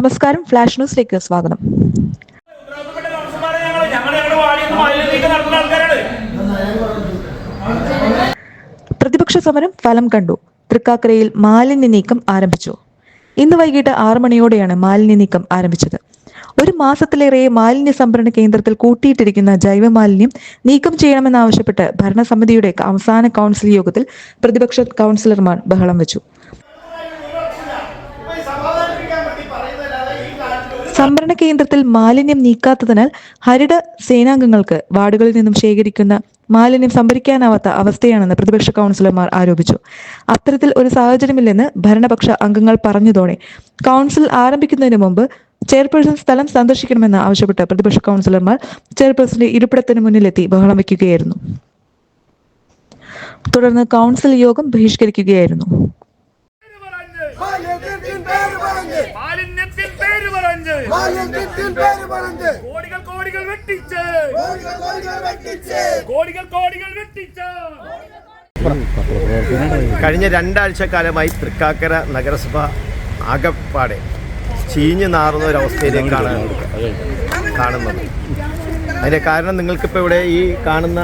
നമസ്കാരം. ഫ്ലാഷ് ന്യൂസിലേക്ക് സ്വാഗതം. പ്രതിപക്ഷ സമരം ഫലം കണ്ടു. തൃക്കാക്കരയിൽ മാലിന്യ നീക്കം ആരംഭിച്ചു. ഇന്ന് വൈകിട്ട് ആറ് മണിയോടെയാണ് മാലിന്യ നീക്കം ആരംഭിച്ചത്. ഒരു മാസത്തിലേറെ മാലിന്യ സംഭരണ കേന്ദ്രത്തിൽ കൂട്ടിയിട്ടിരിക്കുന്ന ജൈവ മാലിന്യം നീക്കം ചെയ്യണമെന്നാവശ്യപ്പെട്ട് ഭരണസമിതിയുടെ അവസാന കൗൺസിൽ യോഗത്തിൽ പ്രതിപക്ഷ കൗൺസിലർമാർ ബഹളം വെച്ചു. സംഭരണ കേന്ദ്രത്തിൽ മാലിന്യം നീക്കാത്തതിനാൽ ഹരിത സേനാംഗങ്ങൾക്ക് വാർഡുകളിൽ നിന്നും ശേഖരിക്കുന്ന മാലിന്യം സംഭരിക്കാനാവാത്ത അവസ്ഥയാണെന്ന് പ്രതിപക്ഷ കൗൺസിലർമാർ ആരോപിച്ചു. അത്തരത്തിൽ ഒരു സാഹചര്യമില്ലെന്ന് ഭരണപക്ഷ അംഗങ്ങൾ പറഞ്ഞതോടെ കൗൺസിൽ ആരംഭിക്കുന്നതിന് മുമ്പ് ചെയർപേഴ്സൺ സ്ഥലം സന്ദർശിക്കണമെന്ന് ആവശ്യപ്പെട്ട് പ്രതിപക്ഷ കൗൺസിലർമാർ ചെയർപേഴ്സന്റെ ഇരിപ്പിടത്തിന് മുന്നിലെത്തി ബഹളം വയ്ക്കുകയായിരുന്നു. തുടർന്ന് കൗൺസിൽ യോഗം ബഹിഷ്കരിക്കുകയായിരുന്നു പേര് പറഞ്ഞ് മാലിന്യത്തിൻ പേര് പറഞ്ഞ് മാലിന്യത്തിൽ പേര് പറഞ്ഞ് മാലിന്യത്തിൻ പേര് പറഞ്ഞ് കോടികൾ കോടികൾ വെട്ടിച്ച് കോടികൾ കോടികൾ വെട്ടിച്ച് കോടികൾ കോടികൾ വെട്ടിച്ച് കഴിഞ്ഞ രണ്ടാഴ്ചക്കാലമായി തൃക്കാക്കര നഗരസഭ ആകപ്പാടെ ചീഞ്ഞു നാറുന്ന ഒരവസ്ഥയിലേക്കാണ് കാണുന്നത്. അതിന്റെ കാരണം നിങ്ങൾക്കിപ്പോൾ ഇവിടെ ഈ കാണുന്ന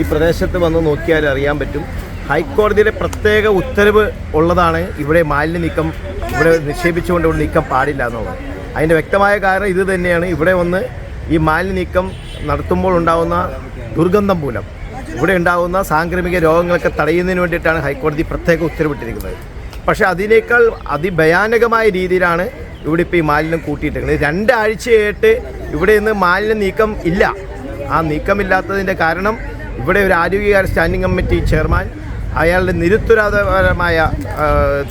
ഈ പ്രദേശത്ത് വന്ന് നോക്കിയാൽ അറിയാൻ പറ്റും. ഹൈക്കോടതിയുടെ പ്രത്യേക ഉത്തരവ് ഉള്ളതാണ് ഇവിടെ മാലിന്യ നീക്കം ഇവിടെ നിക്ഷേപിച്ചുകൊണ്ട് ഇവിടെ നീക്കം പാടില്ല എന്നുള്ളത്. അതിന്റെ വ്യക്തമായ കാരണം ഇത് തന്നെയാണ്. ഇവിടെ വന്ന് ഈ മാലിന്യ നീക്കം നടത്തുമ്പോൾ ഉണ്ടാകുന്ന ദുർഗന്ധം മൂലം. ഇവിടെ ഉണ്ടാകുന്ന സാംക്രമിക രോഗങ്ങളൊക്കെ തടയുന്നതിന് വേണ്ടിയിട്ടാണ് ഹൈക്കോടതി പ്രത്യേക ഉത്തരവിട്ടിരിക്കുന്നത്. പക്ഷേ അതിനേക്കാൾ അതിഭയാനകമായ രീതിയിലാണ് ഇവിടെ ഇപ്പോൾ ഈ മാലിന്യം കൂട്ടിയിട്ടിരിക്കുന്നത്. രണ്ടാഴ്ചയായിട്ട് ഇവിടെ നിന്ന് മാലിന്യ നീക്കം ഇല്ല. ആ നീക്കമില്ലാത്തതിന്റെ കാരണം ഇവിടെ ഒരു ആരോഗ്യകാര്യ സ്റ്റാൻഡിംഗ് കമ്മിറ്റി ചെയർമാൻ അയാളുടെ നിരുത്തരാധപരമായ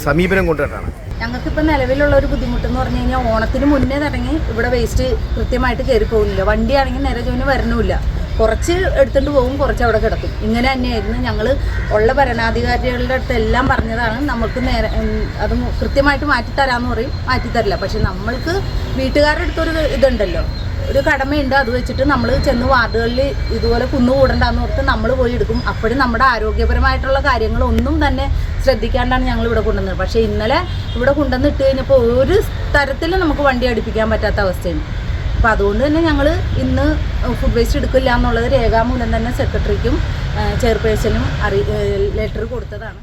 സമീപനം കൊണ്ടിട്ടാണ് ഞങ്ങൾക്കിപ്പോൾ നിലവിലുള്ള ഒരു ബുദ്ധിമുട്ട് എന്ന് പറഞ്ഞു കഴിഞ്ഞാൽ ഓണത്തിന് മുന്നേ തുടങ്ങി ഇവിടെ വേസ്റ്റ് കൃത്യമായിട്ട് കയറി പോകുന്നില്ല. വണ്ടിയാണെങ്കിൽ നേരെ ജോയിന് വരണമില്ല കുറച്ച് എടുത്തുകൊണ്ട് പോകും കുറച്ച് അവിടെ കിടക്കും. ഇങ്ങനെ തന്നെയായിരുന്നു ഞങ്ങൾ ഉള്ള ഭരണാധികാരികളുടെ അടുത്ത് എല്ലാം പറഞ്ഞതാണ് നമുക്ക് നേരെ അത് കൃത്യമായിട്ട് മാറ്റിത്തരാമെന്ന് പറയും. മാറ്റിത്തരില്ല. പക്ഷെ നമ്മൾക്ക് വീട്ടുകാരുടെ അടുത്തൊരു ഇതുണ്ടല്ലോ ഒരു കടമയുണ്ട്. അത് വെച്ചിട്ട് നമ്മൾ ചെന്ന് വാർഡുകളിൽ ഇതുപോലെ കുന്നുകൂടണ്ടെന്ന് ഓർത്ത് നമ്മൾ പോയി എടുക്കും. അപ്പോഴും നമ്മുടെ ആരോഗ്യപരമായിട്ടുള്ള കാര്യങ്ങളൊന്നും തന്നെ ശ്രദ്ധിക്കാണ്ടാണ് ഞങ്ങൾ ഇവിടെ കൊണ്ടുവന്നത്. പക്ഷേ ഇന്നലെ ഇവിടെ കൊണ്ടുവന്ന് ഇട്ട് കഴിഞ്ഞപ്പോൾ ഒരു തരത്തിലും നമുക്ക് വണ്ടി അടുപ്പിക്കാൻ പറ്റാത്ത അവസ്ഥയാണ്. അപ്പോൾ അതുകൊണ്ട് തന്നെ ഞങ്ങൾ ഇന്ന് ഫുഡ് വേസ്റ്റ് എടുക്കില്ല എന്നുള്ളത് രേഖാമൂലം തന്നെ സെക്രട്ടറിക്കും ചെയർപേഴ്സണും അറി ലെറ്റർ കൊടുത്തതാണ്.